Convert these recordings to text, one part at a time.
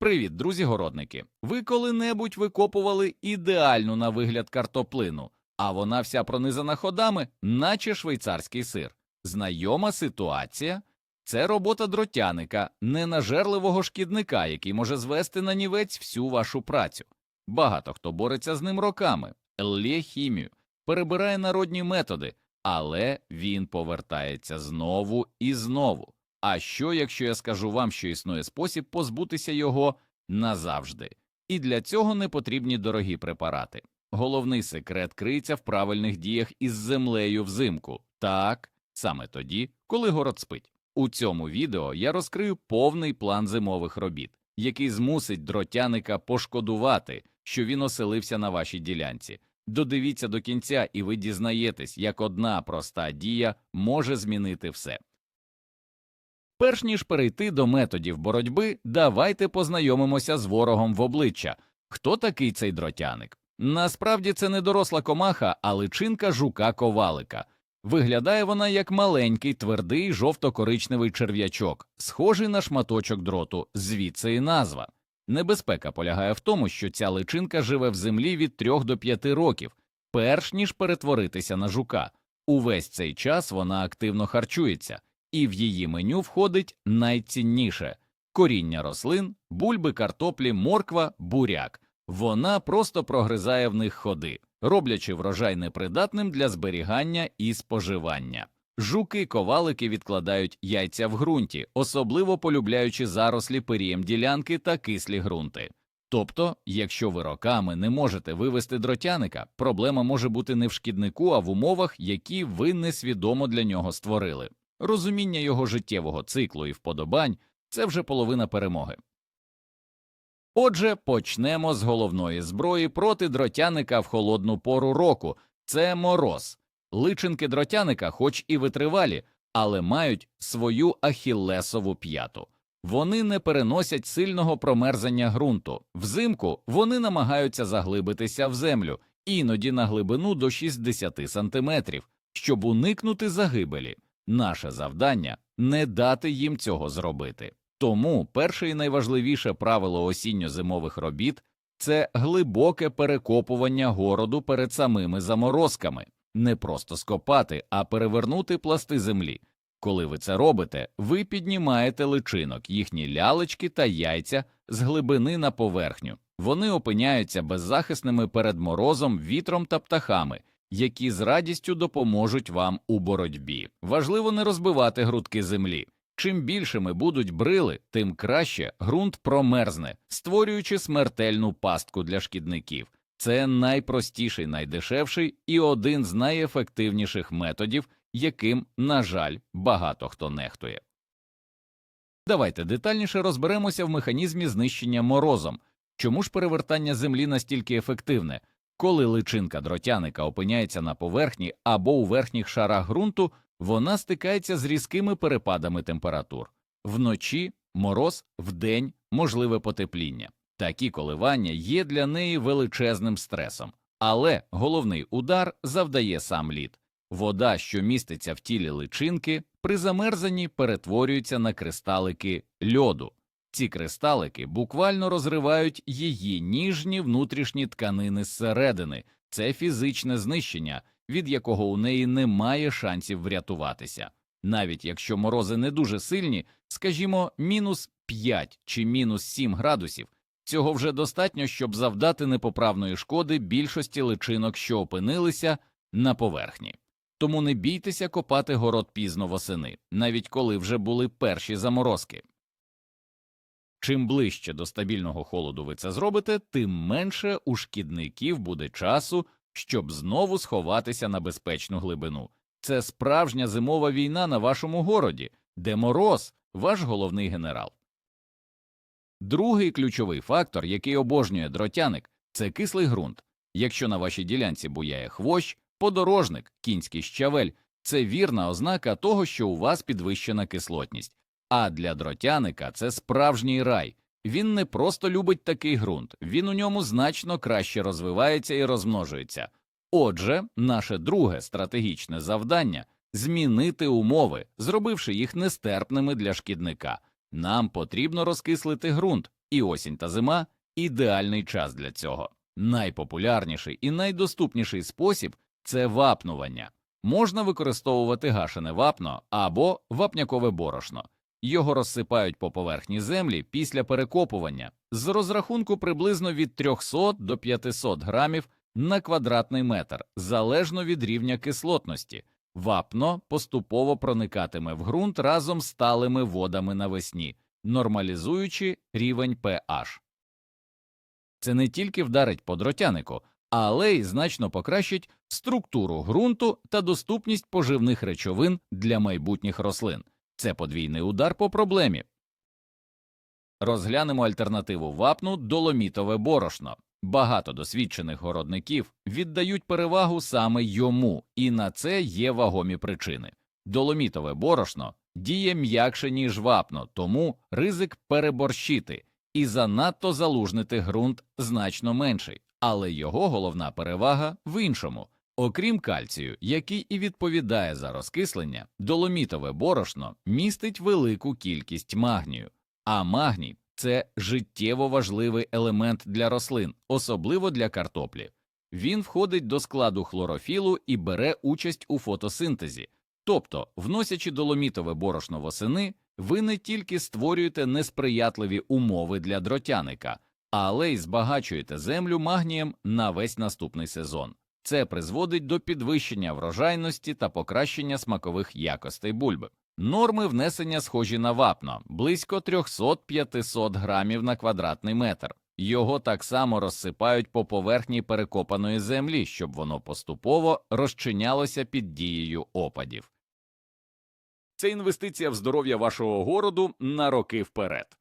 Привіт, друзі городники! Ви коли-небудь викопували ідеальну на вигляд картоплину, а вона вся пронизана ходами, наче швейцарський сир. Знайома ситуація це робота дротяника, ненажерливого шкідника, який може звести на нівець всю вашу працю. Багато хто бореться з ним роками, лє хімію, перебирає народні методи, але він повертається знову і знову. А що, якщо я скажу вам, що існує спосіб позбутися його назавжди? І для цього не потрібні дорогі препарати. Головний секрет криється в правильних діях із землею взимку. Так, саме тоді, коли город спить. У цьому відео я розкрию повний план зимових робіт, який змусить дротяника пошкодувати, що він оселився на вашій ділянці. Додивіться до кінця, і ви дізнаєтесь, як одна проста дія може змінити все. Перш ніж перейти до методів боротьби, давайте познайомимося з ворогом в обличчя. Хто такий цей дротяник? Насправді це не доросла комаха, а личинка жука ковалика. Виглядає вона як маленький, твердий жовто-коричневий черв'ячок, схожий на шматочок дроту, звідси і назва. Небезпека полягає в тому, що ця личинка живе в землі від 3 до 5 років, перш ніж перетворитися на жука. Увесь цей час вона активно харчується і в її меню входить найцінніше коріння рослин, бульби, картоплі, морква, буряк. Вона просто прогризає в них ходи, роблячи врожай непридатним для зберігання і споживання. Жуки ковалики відкладають яйця в ґрунті, особливо полюбляючи зарослі пирієм ділянки та кислі ґрунти. Тобто, якщо ви роками не можете вивести дротяника, проблема може бути не в шкіднику, а в умовах, які ви несвідомо для нього створили. Розуміння його життєвого циклу і вподобань це вже половина перемоги. Отже, почнемо з головної зброї проти дротяника в холодну пору року це мороз. Личинки дротяника, хоч і витривалі, але мають свою ахіллесову п'яту. Вони не переносять сильного промерзання ґрунту. Взимку вони намагаються заглибитися в землю, іноді на глибину до 60 сантиметрів, щоб уникнути загибелі. Наше завдання не дати їм цього зробити. Тому перше і найважливіше правило осінньо-зимових робіт це глибоке перекопування городу перед самими заморозками, не просто скопати, а перевернути пласти землі. Коли ви це робите, ви піднімаєте личинок, їхні лялечки та яйця з глибини на поверхню. Вони опиняються беззахисними перед морозом, вітром та птахами, які з радістю допоможуть вам у боротьбі. Важливо не розбивати грудки землі. Чим більшими будуть брили, тим краще ґрунт промерзне, створюючи смертельну пастку для шкідників. Це найпростіший, найдешевший і один з найефективніших методів, яким, на жаль, багато хто нехтує. Давайте детальніше розберемося в механізмі знищення морозом. Чому ж перевертання землі настільки ефективне? Коли личинка дротяника опиняється на поверхні або у верхніх шарах ґрунту, вона стикається з різкими перепадами температур. Вночі мороз, вдень можливе потепління. Такі коливання є для неї величезним стресом, але головний удар завдає сам лід. Вода, що міститься в тілі личинки, при замерзанні перетворюється на кристалики льоду. Ці кристалики буквально розривають її ніжні внутрішні тканини зсередини, це фізичне знищення, від якого у неї немає шансів врятуватися. Навіть якщо морози не дуже сильні, скажімо, мінус 5 чи мінус 7 градусів, цього вже достатньо, щоб завдати непоправної шкоди більшості личинок, що опинилися на поверхні. Тому не бійтеся копати город пізно восени, навіть коли вже були перші заморозки. Чим ближче до стабільного холоду ви це зробите, тим менше у шкідників буде часу, щоб знову сховатися на безпечну глибину. Це справжня зимова війна на вашому городі, де мороз ваш головний генерал. Другий ключовий фактор, який обожнює дротяник, це кислий ґрунт. Якщо на вашій ділянці буяє хвощ, подорожник, кінський щавель це вірна ознака того, що у вас підвищена кислотність. А для дротяника це справжній рай. Він не просто любить такий ґрунт, він у ньому значно краще розвивається і розмножується. Отже, наше друге стратегічне завдання змінити умови, зробивши їх нестерпними для шкідника. Нам потрібно розкислити ґрунт, і осінь та зима ідеальний час для цього. Найпопулярніший і найдоступніший спосіб це вапнування. Можна використовувати гашене вапно або вапнякове борошно. Його розсипають по поверхні землі після перекопування з розрахунку приблизно від 300 до 500 грамів на квадратний метр, залежно від рівня кислотності. Вапно поступово проникатиме в ґрунт разом з сталими водами навесні, нормалізуючи рівень pH. Це не тільки вдарить по дротянику, але й значно покращить структуру ґрунту та доступність поживних речовин для майбутніх рослин. Це подвійний удар по проблемі. Розглянемо альтернативу вапну доломітове борошно. Багато досвідчених городників віддають перевагу саме йому, і на це є вагомі причини. Доломітове борошно діє м'якше, ніж вапно, тому ризик переборщити і занадто залужнити ґрунт значно менший, але його головна перевага в іншому. Окрім кальцію, який і відповідає за розкислення, доломітове борошно містить велику кількість магнію, а магній це життєво важливий елемент для рослин, особливо для картоплі. Він входить до складу хлорофілу і бере участь у фотосинтезі. Тобто, вносячи доломітове борошно восени, ви не тільки створюєте несприятливі умови для дротяника, але й збагачуєте землю магнієм на весь наступний сезон. Це призводить до підвищення врожайності та покращення смакових якостей бульби. Норми внесення схожі на вапно близько 300-500 грамів на квадратний метр. Його так само розсипають по поверхні перекопаної землі, щоб воно поступово розчинялося під дією опадів. Це інвестиція в здоров'я вашого городу на роки вперед.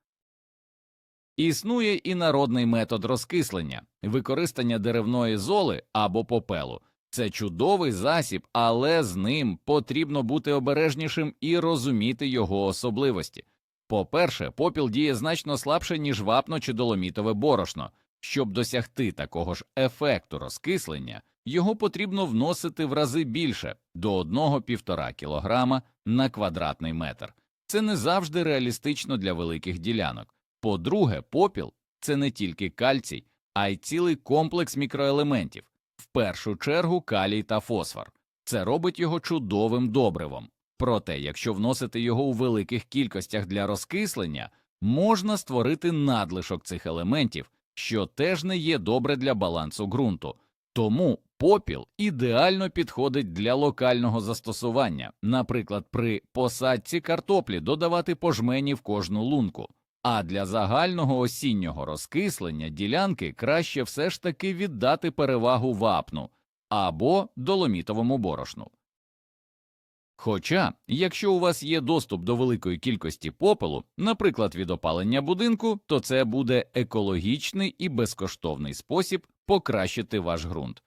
Існує і народний метод розкислення використання деревної золи або попелу. Це чудовий засіб, але з ним потрібно бути обережнішим і розуміти його особливості. По-перше, попіл діє значно слабше, ніж вапно чи доломітове борошно. Щоб досягти такого ж ефекту розкислення, його потрібно вносити в рази більше до 1,5 кг на квадратний метр. Це не завжди реалістично для великих ділянок. По-друге, попіл це не тільки кальцій, а й цілий комплекс мікроелементів, в першу чергу калій та фосфор. Це робить його чудовим добривом. Проте, якщо вносити його у великих кількостях для розкислення, можна створити надлишок цих елементів, що теж не є добре для балансу ґрунту. Тому попіл ідеально підходить для локального застосування, наприклад, при посадці картоплі додавати пожмені в кожну лунку. А для загального осіннього розкислення ділянки краще все ж таки віддати перевагу вапну або доломітовому борошну. Хоча, якщо у вас є доступ до великої кількості попелу, наприклад, від опалення будинку, то це буде екологічний і безкоштовний спосіб покращити ваш ґрунт.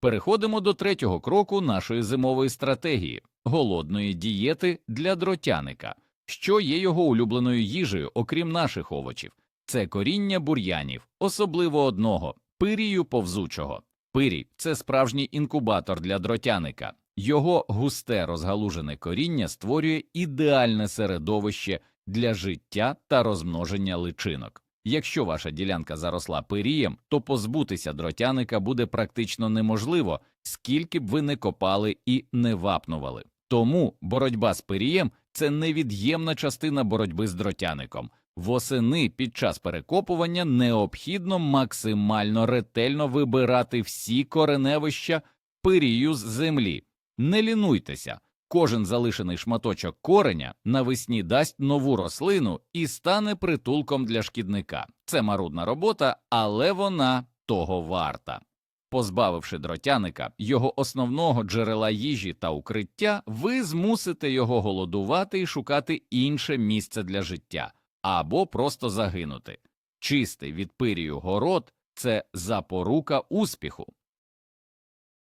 Переходимо до третього кроку нашої зимової стратегії голодної дієти для дротяника. Що є його улюбленою їжею, окрім наших овочів? Це коріння бур'янів, особливо одного пирію повзучого. Пирій це справжній інкубатор для дротяника. Його густе розгалужене коріння створює ідеальне середовище для життя та розмноження личинок. Якщо ваша ділянка заросла пирієм, то позбутися дротяника буде практично неможливо, скільки б ви не копали і не вапнували. Тому боротьба з пирієм це невід'ємна частина боротьби з дротяником. Восени під час перекопування необхідно максимально ретельно вибирати всі кореневища пирію з землі. Не лінуйтеся, кожен залишений шматочок кореня навесні дасть нову рослину і стане притулком для шкідника. Це марудна робота, але вона того варта. Позбавивши дротяника його основного джерела їжі та укриття, ви змусите його голодувати і шукати інше місце для життя або просто загинути. Чистий від пирію город це запорука успіху.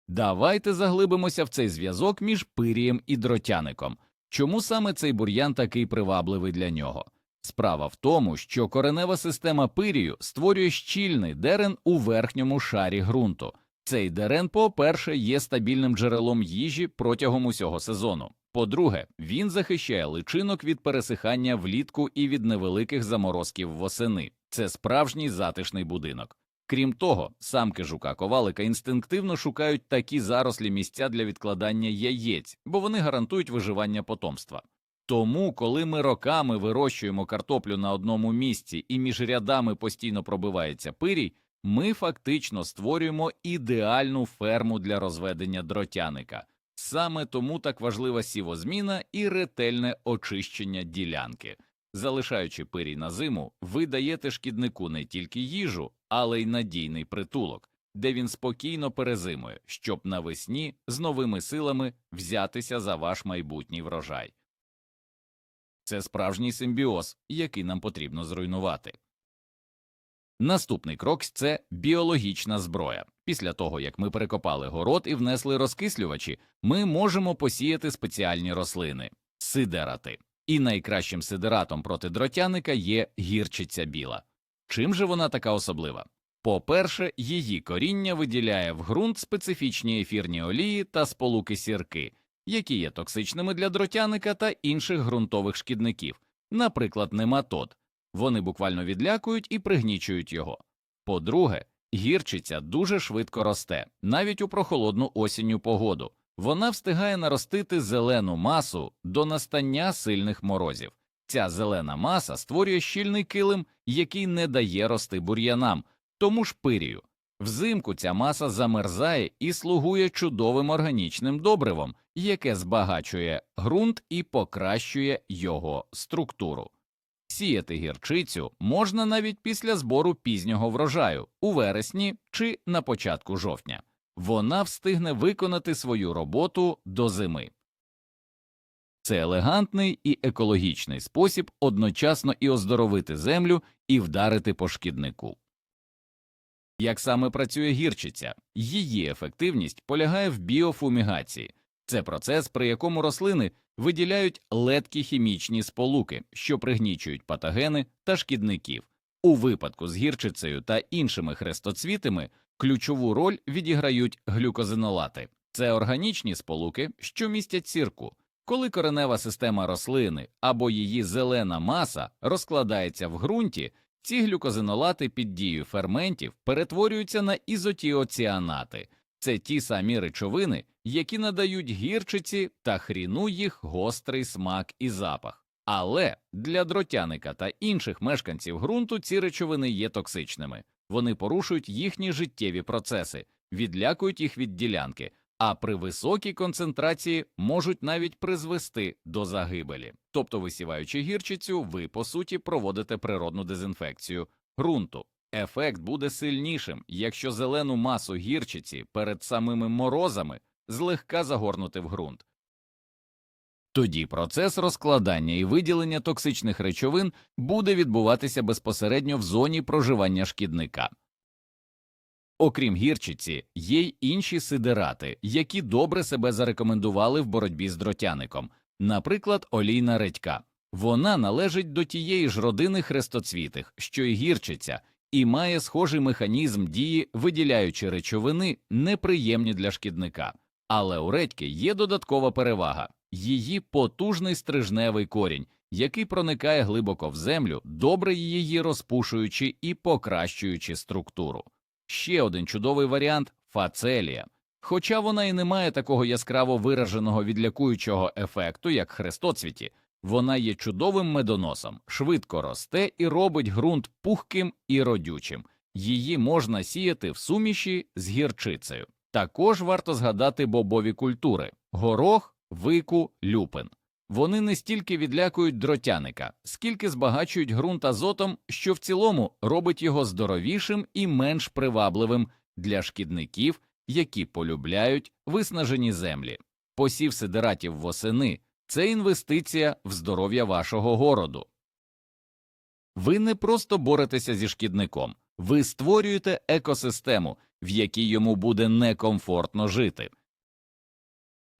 Давайте заглибимося в цей зв'язок між пирієм і дротяником. Чому саме цей бур'ян такий привабливий для нього? Справа в тому, що коренева система пирію створює щільний дерен у верхньому шарі ґрунту. Цей дерен, по-перше, є стабільним джерелом їжі протягом усього сезону. По-друге, він захищає личинок від пересихання влітку і від невеликих заморозків восени. Це справжній затишний будинок. Крім того, самки жука ковалика інстинктивно шукають такі зарослі місця для відкладання яєць, бо вони гарантують виживання потомства. Тому, коли ми роками вирощуємо картоплю на одному місці і між рядами постійно пробивається пирій, ми фактично створюємо ідеальну ферму для розведення дротяника. Саме тому так важлива сівозміна і ретельне очищення ділянки. Залишаючи пирій на зиму, ви даєте шкіднику не тільки їжу, але й надійний притулок, де він спокійно перезимує, щоб навесні з новими силами взятися за ваш майбутній врожай. Це справжній симбіоз, який нам потрібно зруйнувати. Наступний крок це біологічна зброя. Після того, як ми перекопали город і внесли розкислювачі, ми можемо посіяти спеціальні рослини сидерати. І найкращим сидератом проти дротяника є гірчиця біла. Чим же вона така особлива? По-перше, її коріння виділяє в ґрунт специфічні ефірні олії та сполуки сірки, які є токсичними для дротяника та інших ґрунтових шкідників, наприклад, нематод. Вони буквально відлякують і пригнічують його. По-друге, гірчиця дуже швидко росте, навіть у прохолодну осінню погоду. Вона встигає наростити зелену масу до настання сильних морозів. Ця зелена маса створює щільний килим, який не дає рости бур'янам, тому ж пирію. Взимку ця маса замерзає і слугує чудовим органічним добривом, яке збагачує ґрунт і покращує його структуру. Сіяти гірчицю можна навіть після збору пізнього врожаю у вересні чи на початку жовтня. Вона встигне виконати свою роботу до зими. Це елегантний і екологічний спосіб одночасно і оздоровити землю, і вдарити по шкіднику. Як саме працює гірчиця? Її ефективність полягає в біофумігації. Це процес, при якому рослини виділяють ледкі хімічні сполуки, що пригнічують патогени та шкідників. У випадку з гірчицею та іншими хрестоцвітами ключову роль відіграють глюкозинолати. Це органічні сполуки, що містять сірку. Коли коренева система рослини або її зелена маса розкладається в ґрунті, ці глюкозинолати під дією ферментів перетворюються на ізотіоціанати. Це ті самі речовини, які надають гірчиці та хріну їх гострий смак і запах. Але для дротяника та інших мешканців ґрунту ці речовини є токсичними. Вони порушують їхні життєві процеси, відлякують їх від ділянки, а при високій концентрації можуть навіть призвести до загибелі. Тобто, висіваючи гірчицю, ви по суті проводите природну дезінфекцію ґрунту. Ефект буде сильнішим, якщо зелену масу гірчиці перед самими морозами злегка загорнути в ґрунт. Тоді процес розкладання і виділення токсичних речовин буде відбуватися безпосередньо в зоні проживання шкідника. Окрім гірчиці, є й інші сидерати, які добре себе зарекомендували в боротьбі з дротяником, наприклад, олійна редька. Вона належить до тієї ж родини хрестоцвітих, що й гірчиця, і має схожий механізм дії, виділяючи речовини, неприємні для шкідника. Але у редьки є додаткова перевага її потужний стрижневий корінь, який проникає глибоко в землю, добре її розпушуючи і покращуючи структуру. Ще один чудовий варіант фацелія. Хоча вона і не має такого яскраво вираженого відлякуючого ефекту, як хрестоцвіті, вона є чудовим медоносом, швидко росте і робить ґрунт пухким і родючим. Її можна сіяти в суміші з гірчицею. Також варто згадати бобові культури горох, вику, люпин. Вони не стільки відлякують дротяника, скільки збагачують ґрунт азотом, що в цілому робить його здоровішим і менш привабливим для шкідників, які полюбляють виснажені землі. Посів сидератів восени це інвестиція в здоров'я вашого городу. Ви не просто боретеся зі шкідником, ви створюєте екосистему, в якій йому буде некомфортно жити.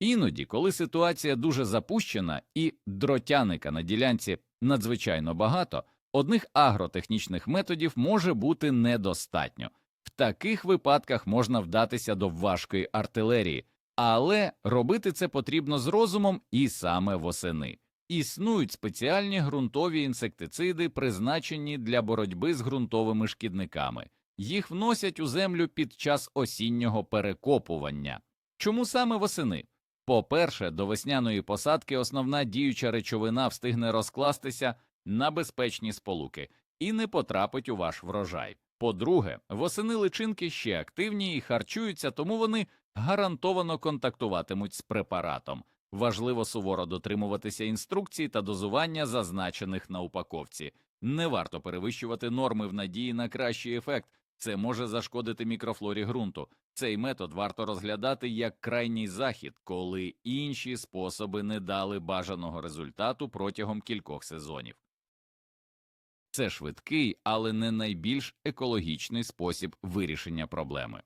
Іноді, коли ситуація дуже запущена і дротяника на ділянці надзвичайно багато, одних агротехнічних методів може бути недостатньо. В таких випадках можна вдатися до важкої артилерії, Але робити це потрібно з розумом і саме восени. Існують спеціальні ґрунтові інсектициди, призначені для боротьби з ґрунтовими шкідниками. Їх вносять у землю під час осіннього перекопування. Чому саме восени? По-перше, до весняної посадки основна діюча речовина встигне розкластися на безпечні сполуки і не потрапить у ваш врожай. По-друге, восени личинки ще активні і харчуються, тому вони гарантовано контактуватимуть з препаратом. Важливо суворо дотримуватися інструкцій та дозування, зазначених на упаковці. Не варто перевищувати норми в надії на кращий ефект. Це може зашкодити мікрофлорі ґрунту. Цей метод варто розглядати як крайній захід, коли інші способи не дали бажаного результату протягом кількох сезонів. Це швидкий, але не найбільш екологічний спосіб вирішення проблеми.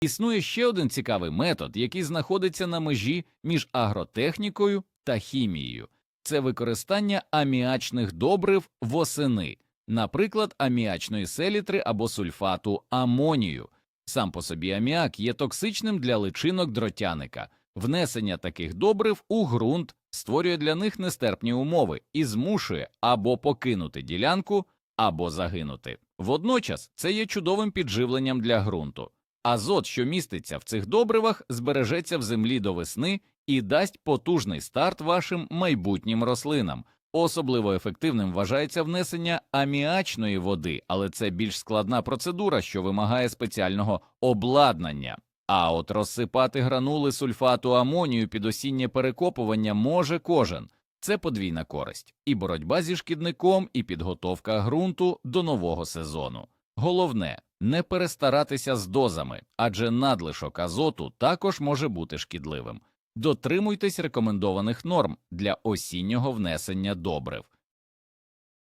Існує ще один цікавий метод, який знаходиться на межі між агротехнікою та хімією це використання аміачних добрив восени, наприклад, аміачної селітри або сульфату амонію. Сам по собі аміак є токсичним для личинок дротяника. Внесення таких добрив у ґрунт створює для них нестерпні умови і змушує або покинути ділянку, або загинути. Водночас це є чудовим підживленням для ґрунту. Азот, що міститься в цих добривах, збережеться в землі до весни і дасть потужний старт вашим майбутнім рослинам. Особливо ефективним вважається внесення аміачної води, але це більш складна процедура, що вимагає спеціального обладнання. А от розсипати гранули сульфату амонію під осіннє перекопування може кожен. Це подвійна користь і боротьба зі шкідником, і підготовка ґрунту до нового сезону. Головне не перестаратися з дозами, адже надлишок азоту також може бути шкідливим. Дотримуйтесь рекомендованих норм для осіннього внесення добрив.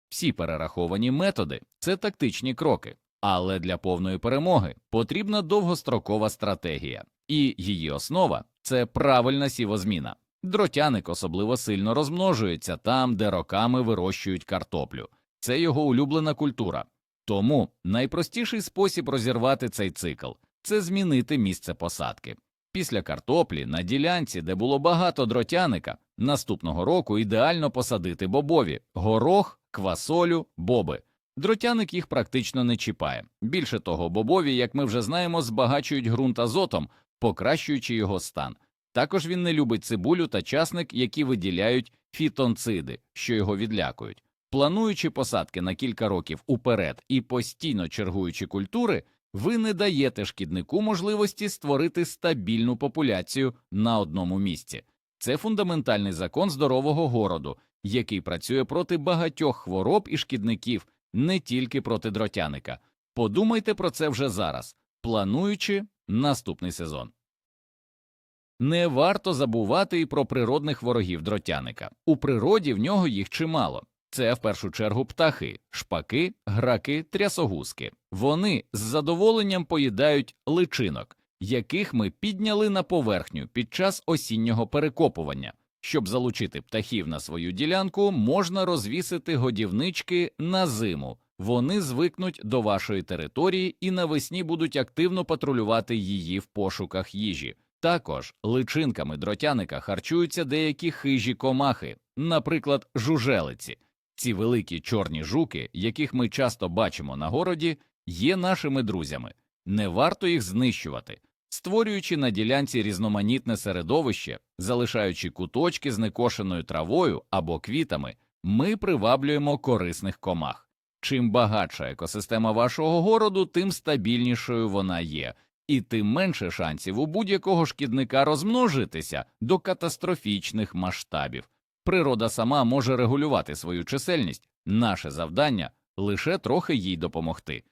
Всі перераховані методи це тактичні кроки, але для повної перемоги потрібна довгострокова стратегія, і її основа це правильна сівозміна. Дротяник особливо сильно розмножується там, де роками вирощують картоплю. Це його улюблена культура. Тому найпростіший спосіб розірвати цей цикл це змінити місце посадки. Після картоплі на ділянці, де було багато дротяника, наступного року ідеально посадити бобові, горох, квасолю, боби. Дротяник їх практично не чіпає. Більше того, бобові, як ми вже знаємо, збагачують ґрунт азотом, покращуючи його стан. Також він не любить цибулю та часник, які виділяють фітонциди, що його відлякують. Плануючи посадки на кілька років уперед і постійно чергуючи культури, ви не даєте шкіднику можливості створити стабільну популяцію на одному місці. Це фундаментальний закон здорового городу, який працює проти багатьох хвороб і шкідників, не тільки проти дротяника. Подумайте про це вже зараз, плануючи наступний сезон. Не варто забувати і про природних ворогів дротяника. У природі в нього їх чимало. Це в першу чергу птахи, шпаки, граки, трясогузки. Вони з задоволенням поїдають личинок, яких ми підняли на поверхню під час осіннього перекопування. Щоб залучити птахів на свою ділянку, можна розвісити годівнички на зиму. Вони звикнуть до вашої території і навесні будуть активно патрулювати її в пошуках їжі. Також личинками дротяника харчуються деякі хижі комахи, наприклад, жужелиці. Ці великі чорні жуки, яких ми часто бачимо на городі, є нашими друзями. Не варто їх знищувати, створюючи на ділянці різноманітне середовище, залишаючи куточки з некошеною травою або квітами, ми приваблюємо корисних комах. Чим багатша екосистема вашого городу, тим стабільнішою вона є, і тим менше шансів у будь-якого шкідника розмножитися до катастрофічних масштабів. Природа сама може регулювати свою чисельність, наше завдання лише трохи їй допомогти.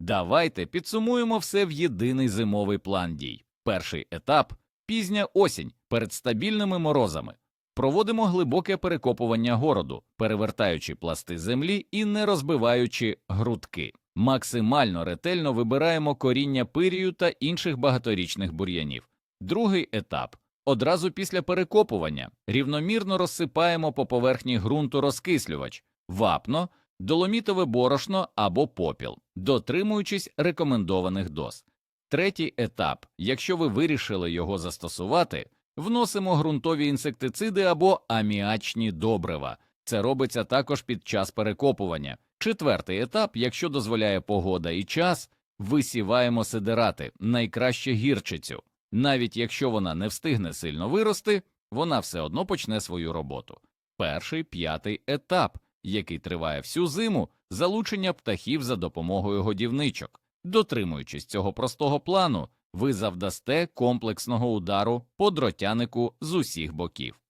Давайте підсумуємо все в єдиний зимовий план дій. Перший етап пізня осінь перед стабільними морозами. Проводимо глибоке перекопування городу, перевертаючи пласти землі і не розбиваючи грудки. Максимально ретельно вибираємо коріння пирію та інших багаторічних бур'янів. Другий етап Одразу після перекопування рівномірно розсипаємо по поверхні ґрунту розкислювач, вапно, доломітове борошно або попіл, дотримуючись рекомендованих доз. Третій етап. Якщо ви вирішили його застосувати, вносимо ґрунтові інсектициди або аміачні добрива. Це робиться також під час перекопування. Четвертий етап, якщо дозволяє погода і час, висіваємо сидирати, найкраще гірчицю. Навіть якщо вона не встигне сильно вирости, вона все одно почне свою роботу. Перший п'ятий етап, який триває всю зиму, залучення птахів за допомогою годівничок. Дотримуючись цього простого плану, ви завдасте комплексного удару по дротянику з усіх боків.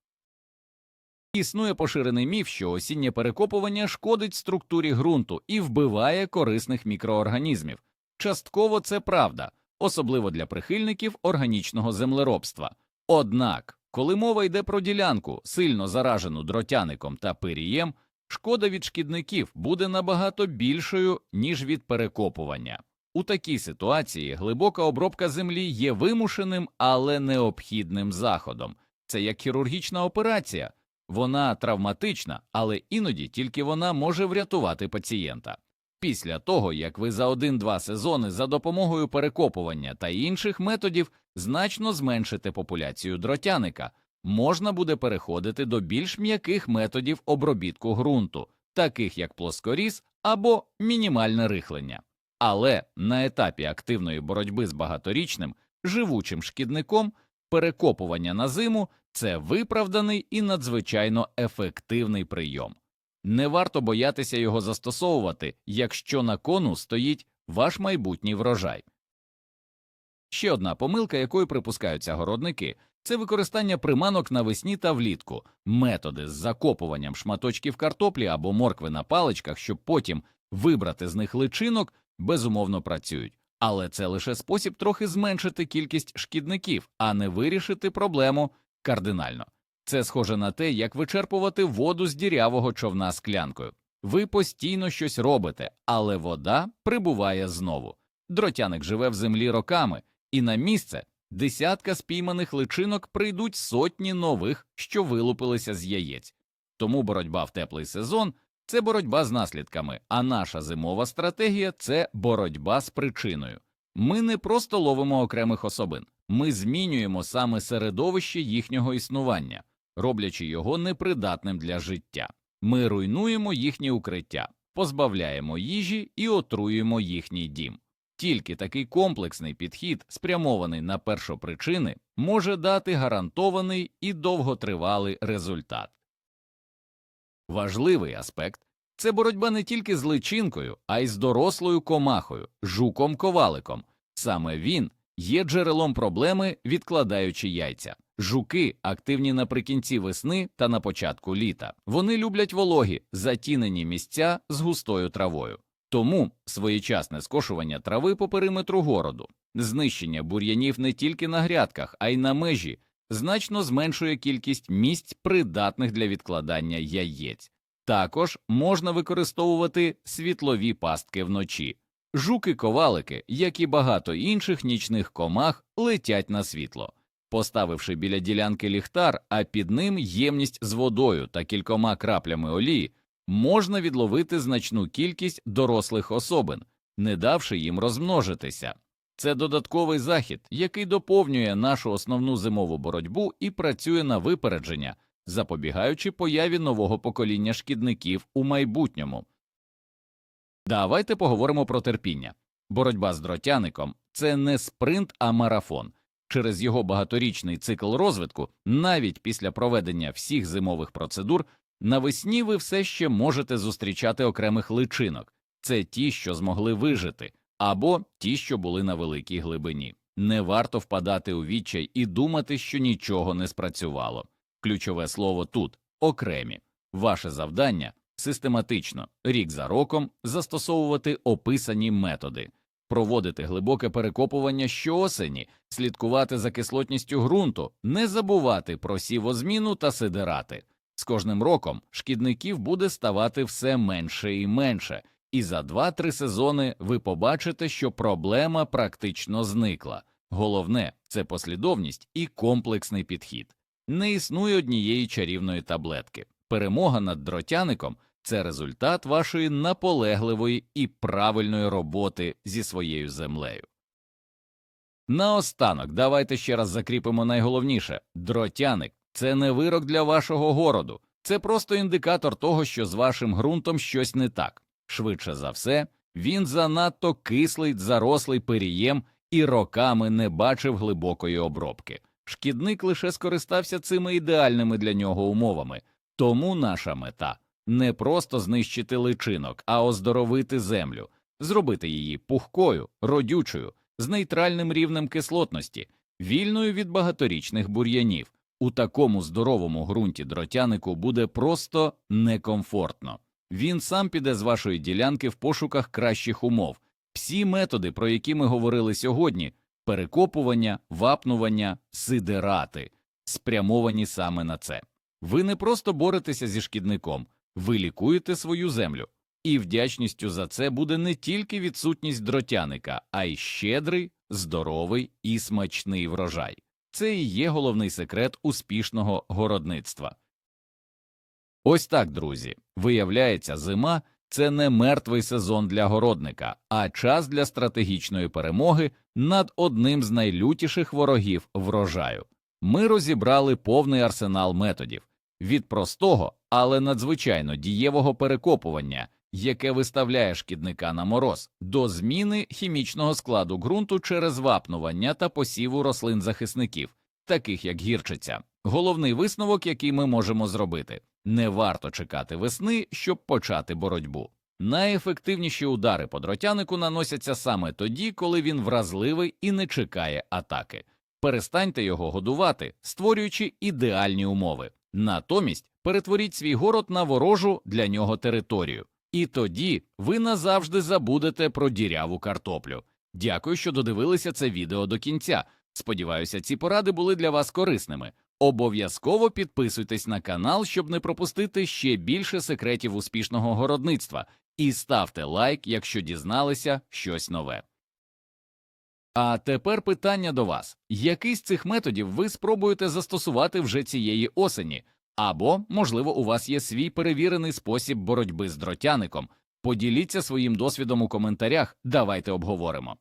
Існує поширений міф, що осіннє перекопування шкодить структурі ґрунту і вбиває корисних мікроорганізмів. Частково це правда, особливо для прихильників органічного землеробства. Однак, коли мова йде про ділянку, сильно заражену дротяником та пирієм, шкода від шкідників буде набагато більшою, ніж від перекопування. У такій ситуації глибока обробка землі є вимушеним, але необхідним заходом. Це як хірургічна операція. Вона травматична, але іноді тільки вона може врятувати пацієнта. Після того, як ви за один-два сезони за допомогою перекопування та інших методів значно зменшите популяцію дротяника, можна буде переходити до більш м'яких методів обробітку ґрунту, таких як плоскоріз або мінімальне рихлення. Але на етапі активної боротьби з багаторічним живучим шкідником перекопування на зиму це виправданий і надзвичайно ефективний прийом. Не варто боятися його застосовувати, якщо на кону стоїть ваш майбутній врожай. Ще одна помилка, якою припускаються городники, це використання приманок навесні та влітку, методи з закопуванням шматочків картоплі або моркви на паличках, щоб потім вибрати з них личинок, безумовно працюють. Але це лише спосіб трохи зменшити кількість шкідників, а не вирішити проблему кардинально. Це схоже на те, як вичерпувати воду з дірявого човна склянкою. Ви постійно щось робите, але вода прибуває знову. Дротяник живе в землі роками, і на місце десятка спійманих личинок прийдуть сотні нових, що вилупилися з яєць. Тому боротьба в теплий сезон це боротьба з наслідками, а наша зимова стратегія це боротьба з причиною. Ми не просто ловимо окремих особин, ми змінюємо саме середовище їхнього існування, роблячи його непридатним для життя. Ми руйнуємо їхні укриття, позбавляємо їжі і отруюємо їхній дім. Тільки такий комплексний підхід, спрямований на першопричини, може дати гарантований і довготривалий результат. Важливий аспект це боротьба не тільки з личинкою, а й з дорослою комахою, жуком-коваликом. Саме він є джерелом проблеми, відкладаючи яйця. Жуки активні наприкінці весни та на початку літа. Вони люблять вологі, затінені місця з густою травою. Тому своєчасне скошування трави по периметру городу, знищення бур'янів не тільки на грядках, а й на межі, значно зменшує кількість місць, придатних для відкладання яєць. Також можна використовувати світлові пастки вночі. Жуки-ковалики, як і багато інших нічних комах, летять на світло. Поставивши біля ділянки ліхтар, а під ним ємність з водою та кількома краплями олії, можна відловити значну кількість дорослих особин, не давши їм розмножитися. Це додатковий захід, який доповнює нашу основну зимову боротьбу і працює на випередження, запобігаючи появі нового покоління шкідників у майбутньому. Давайте поговоримо про терпіння. Боротьба з дротяником це не спринт, а марафон. Через його багаторічний цикл розвитку, навіть після проведення всіх зимових процедур, навесні ви все ще можете зустрічати окремих личинок це ті, що змогли вижити, або ті, що були на великій глибині. Не варто впадати у відчай і думати, що нічого не спрацювало. Ключове слово тут окремі. Ваше завдання систематично, рік за роком, застосовувати описані методи, проводити глибоке перекопування щоосені, слідкувати за кислотністю ґрунту, не забувати про сівозміну та сидирати. З кожним роком шкідників буде ставати все менше і менше, і за 2-3 сезони ви побачите, що проблема практично зникла. Головне це послідовність і комплексний підхід. Не існує однієї чарівної таблетки. Перемога над дротяником це результат вашої наполегливої і правильної роботи зі своєю землею. Наостанок, давайте ще раз закріпимо найголовніше: дротяник це не вирок для вашого городу, це просто індикатор того, що з вашим ґрунтом щось не так. Швидше за все, він занадто кислий, зарослий перієм і роками не бачив глибокої обробки. Шкідник лише скористався цими ідеальними для нього умовами, тому наша мета не просто знищити личинок, а оздоровити землю, зробити її пухкою, родючою, з нейтральним рівнем кислотності, вільною від багаторічних бур'янів. У такому здоровому ґрунті дротянику буде просто некомфортно. Він сам піде з вашої ділянки в пошуках кращих умов. Всі методи, про які ми говорили сьогодні перекопування, вапнування, сидерати, спрямовані саме на це. Ви не просто боретеся зі шкідником, ви лікуєте свою землю. І вдячністю за це буде не тільки відсутність дротяника, а й щедрий, здоровий і смачний врожай. Це і є головний секрет успішного городництва. Ось так, друзі. Виявляється, зима це не мертвий сезон для городника, а час для стратегічної перемоги над одним з найлютіших ворогів врожаю. Ми розібрали повний арсенал методів від простого, але надзвичайно дієвого перекопування, яке виставляє шкідника на мороз, до зміни хімічного складу ґрунту через вапнування та посіву рослин захисників, таких як гірчиця. Головний висновок, який ми можемо зробити не варто чекати весни, щоб почати боротьбу. Найефективніші удари по дротянику наносяться саме тоді, коли він вразливий і не чекає атаки. Перестаньте його годувати, створюючи ідеальні умови. Натомість перетворіть свій город на ворожу для нього територію. І тоді ви назавжди забудете про діряву картоплю. Дякую, що додивилися це відео до кінця. Сподіваюся, ці поради були для вас корисними. Обов'язково підписуйтесь на канал, щоб не пропустити ще більше секретів успішного городництва, і ставте лайк, якщо дізналися щось нове. А тепер питання до вас: який з цих методів ви спробуєте застосувати вже цієї осені? Або, можливо, у вас є свій перевірений спосіб боротьби з дротяником. Поділіться своїм досвідом у коментарях, давайте обговоримо.